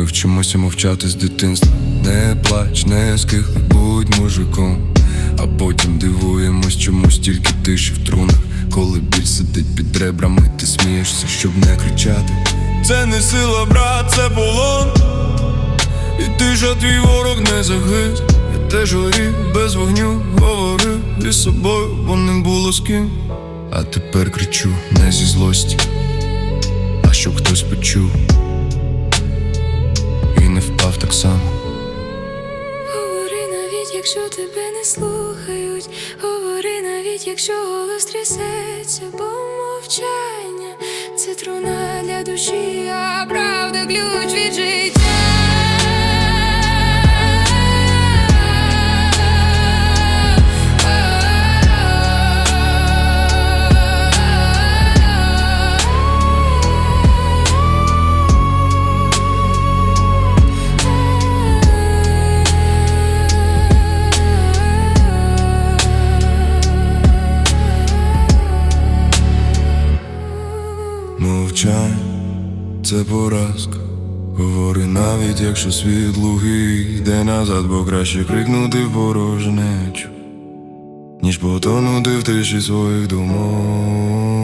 Ми вчимося мовчати з дитинства. Не плач, не скихли, будь мужиком. А потім дивуємось, чому стільки тиші в трунах. Коли біль сидить під ребрами, ти смієшся, щоб не кричати. Це не сила, брат, це полон. І ти ж твій ворог не загиз. Я теж горів без вогню, говорив із собою, бо не було з ким. А тепер кричу не зі злості, навіть, якщо тебе не слухають, говори навіть, якщо голос трясеться, бо мовчання це труна для душі, а правда ключ від життя. Мовчань, це поразка. Говори навіть, якщо світ лугий йде назад, бо краще крикнути в порожнечу, ніж потонути в тиші своїх думок.